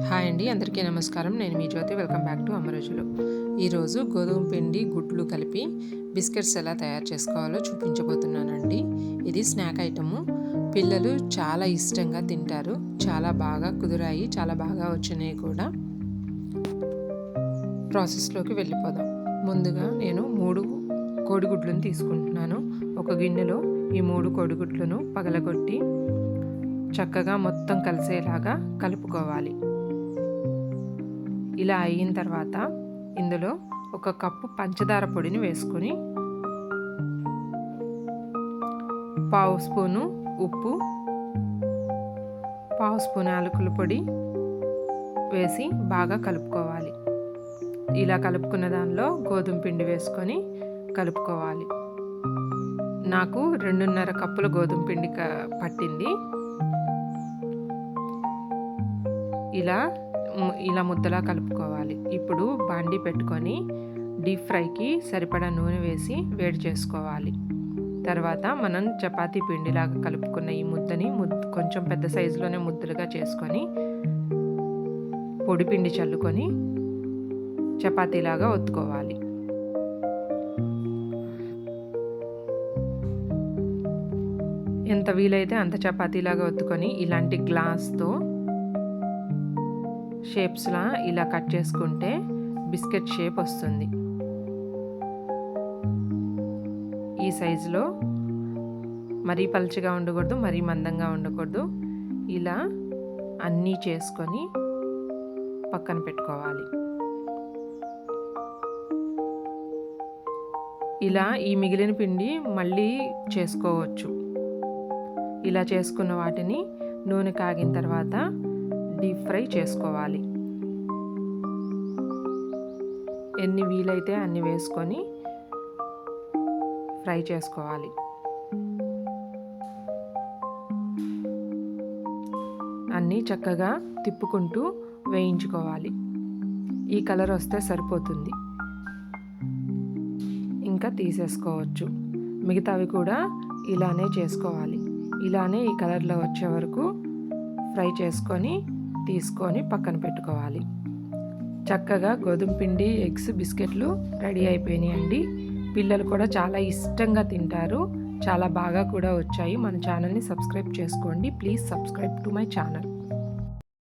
Hi అండి అందరికీ నమస్కారం. నేను మీ జ్యోతి. వెల్కమ్ బ్యాక్ టు అమరోజులు. ఈరోజు గోధుమ పిండి గుడ్లు కలిపి బిస్కెట్స్ ఎలా తయారు చేసుకోవాలో చూపించబోతున్నానండి. ఇది స్నాక్ ఐటము. పిల్లలు చాలా ఇష్టంగా తింటారు. చాలా బాగా కుదిరాయి చాలా బాగా వచ్చినాయి కూడా. ప్రాసెస్లోకి వెళ్ళిపోదాం. ముందుగా నేను మూడు కోడిగుడ్లను తీసుకుంటున్నాను. ఒక గిన్నెలో ఈ మూడు కోడిగుడ్లను పగలగొట్టి చక్కగా మొత్తం కలిసేలాగా కలుపుకోవాలి. ఇలా అయిన తర్వాత ఇందులో ఒక కప్పు పంచదార పొడిని వేసుకొని పావు స్పూను ఉప్పు పావు స్పూన్ యాలకుల పొడి వేసి బాగా కలుపుకోవాలి. ఇలా కలుపుకున్న దానిలో గోధుమ పిండి వేసుకొని కలుపుకోవాలి. నాకు రెండున్నర కప్పుల గోధుమ పిండి పట్టింది. ఇలా ఇలా ముద్దలా కలుపుకోవాలి. ఇప్పుడు బాండి పెట్టుకొని డీప్ ఫ్రైకి సరిపడా నూనె వేసి వేడి చేసుకోవాలి. తర్వాత మనం చపాతీ పిండిలాగా కలుపుకున్న ఈ ముద్దని ముద్ద కొంచెం పెద్ద సైజులోనే ముద్దలుగా చేసుకొని పొడి పిండి చల్లుకొని చపాతీలాగా ఒత్తుకోవాలి. ఎంత వీలైతే అంత చపాతీలాగా ఒత్తుకొని ఇలాంటి గ్లాస్తో షేప్స్లా ఇలా కట్ చేసుకుంటే బిస్కెట్ షేప్ వస్తుంది. ఈ సైజులో మరీ పలుచగా ఉండకూడదు మరీ మందంగా ఉండకూడదు. ఇలా అన్నీ చేసుకొని పక్కన పెట్టుకోవాలి. ఇలా ఈ మిగిలిన పిండి మళ్ళీ చేసుకోవచ్చు. ఇలా చేసుకున్న వాటిని నూనె కాగిన తర్వాత డీప్ ఫ్రై చేసుకోవాలి. ఎన్ని వీలైతే అన్ని వేసుకొని ఫ్రై చేసుకోవాలి. అన్నీ చక్కగా తిప్పుకుంటూ వేయించుకోవాలి. ఈ కలర్ వస్తే సరిపోతుంది. ఇంకా తీసేసుకోవచ్చు. మిగతావి కూడా ఇలానే చేసుకోవాలి. ఇలానే ఈ కలర్లో వచ్చే వరకు ఫ్రై చేసుకొని తీసుకొని పక్కన పెట్టుకోవాలి. చక్కగా గోధుమ పిండి ఎగ్స్ బిస్కెట్లు రెడీ అయిపోయినాయండి. పిల్లలు కూడా చాలా ఇష్టంగా తింటారు. చాలా బాగా కూడా వచ్చాయి. మన ఛానల్ని సబ్స్క్రైబ్ చేసుకోండి. Please subscribe to my channel.